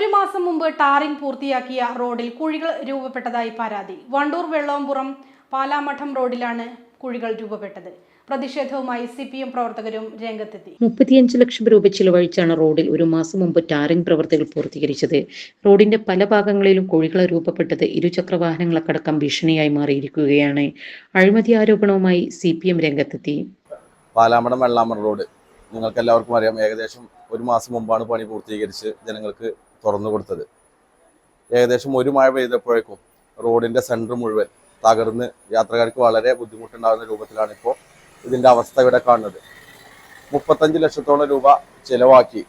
ഒരു മാസം മുമ്പ് ടാറിംഗ് പൂർത്തിയാക്കിയ റോഡിൽ കുഴികൾ രൂപപ്പെട്ടതായി പരാതി. വണ്ടൂർ വെള്ളോമ്പുറം പാലാമഠം റോഡിലാണ് കുഴികൾ രൂപപ്പെട്ടത്. പ്രതിഷേധവുമായി സി പി എം പ്രവർത്തകരും രംഗത്തെത്തി. മുപ്പത്തിയഞ്ച് ലക്ഷം രൂപ ചിലവഴിച്ചാണ് റോഡിൽ ഒരു മാസം മുമ്പ് ടാറിംഗ് പ്രവർത്തികൾ പൂർത്തീകരിച്ചത്. റോഡിന്റെ പല ഭാഗങ്ങളിലും കുഴികൾ രൂപപ്പെട്ടത് ഇരുചക്ര വാഹനങ്ങൾക്കടക്കം ഭീഷണിയായി മാറിയിരിക്കുകയാണ്. അഴിമതി ആരോപണവുമായി സി പി എം രംഗത്തെത്തി. പാലാമടം വെള്ളാമൺ റോഡ്. നിങ്ങൾക്ക് എല്ലാവർക്കും അറിയാം ഏകദേശം ഒരു മാസം മുമ്പാണ് പണി പൂർത്തീകരിച്ച് ജനങ്ങൾക്ക് തുറന്നു കൊടുത്തത്. ഏകദേശം ഒരു മഴ പെയ്തപ്പോഴേക്കും റോഡിന്റെ സെന്റർ മുഴുവൻ തകർന്ന് യാത്രക്കാർക്ക് വളരെ ബുദ്ധിമുട്ടുണ്ടാകുന്ന രൂപത്തിലാണ് ഇപ്പോൾ ഇതിന്റെ അവസ്ഥ ഇവിടെ കാണുന്നത്. മുപ്പത്തഞ്ച് ലക്ഷത്തോളം രൂപ ചിലവാക്കി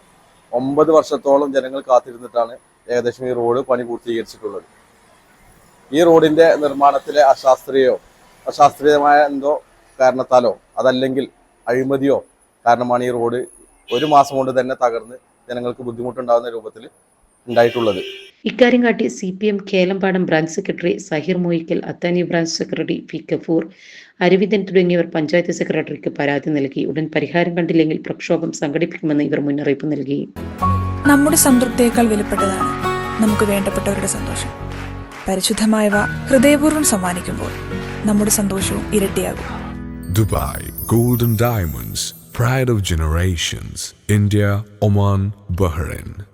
ഒമ്പത് വർഷത്തോളം ജനങ്ങൾ കാത്തിരുന്നിട്ടാണ് ഏകദേശം ഈ റോഡ് പണി പൂർത്തീകരിച്ചിട്ടുള്ളത്. ഈ റോഡിന്റെ നിർമ്മാണത്തിലെ അശാസ്ത്രീയോ അശാസ്ത്രീയമായ എന്തോ കാരണത്താലോ അതല്ലെങ്കിൽ അഴിമതിയോ കാരണമാണ് ഈ റോഡ് ഒരു മാസം കൊണ്ട് തന്നെ തകർന്ന് ജനങ്ങൾക്ക് ബുദ്ധിമുട്ടുണ്ടാകുന്ന രൂപത്തിൽ ഉണ്ടായിട്ടുള്ളത്. ഇക്കാര്യം കാട്ടി C P M Kelampadam branch secretary Sahir Moykkal Athani branch secretary P Kafoor Aravindan തുടങ്ങിയവർ പഞ്ചായത്ത് സെക്രട്ടറിക്ക് പരാതി നൽകി. ഉടൻ പരിഹാരം കണ്ടില്ലെങ്കിൽ പ്രക്ഷോഭം സംഘടിപ്പിക്കുമെന്ന് ഇവർ മുന്നറിയിപ്പ് നൽകി. നമ്മുടെ സംതൃപ്തിയേക്കാൾ വിലപ്പെട്ടതാണ് നമുക്ക് വേണ്ടപ്പെട്ടവരുടെ സന്തോഷം. പരിശുദ്ധമായവ ഹൃദയപൂർവം സമ്മാനിക്കുമ്പോൾ നമ്മുടെ സന്തോഷവും ഇരട്ടിയാകും. Dubai golden diamonds pride of generations India Oman Bahrain.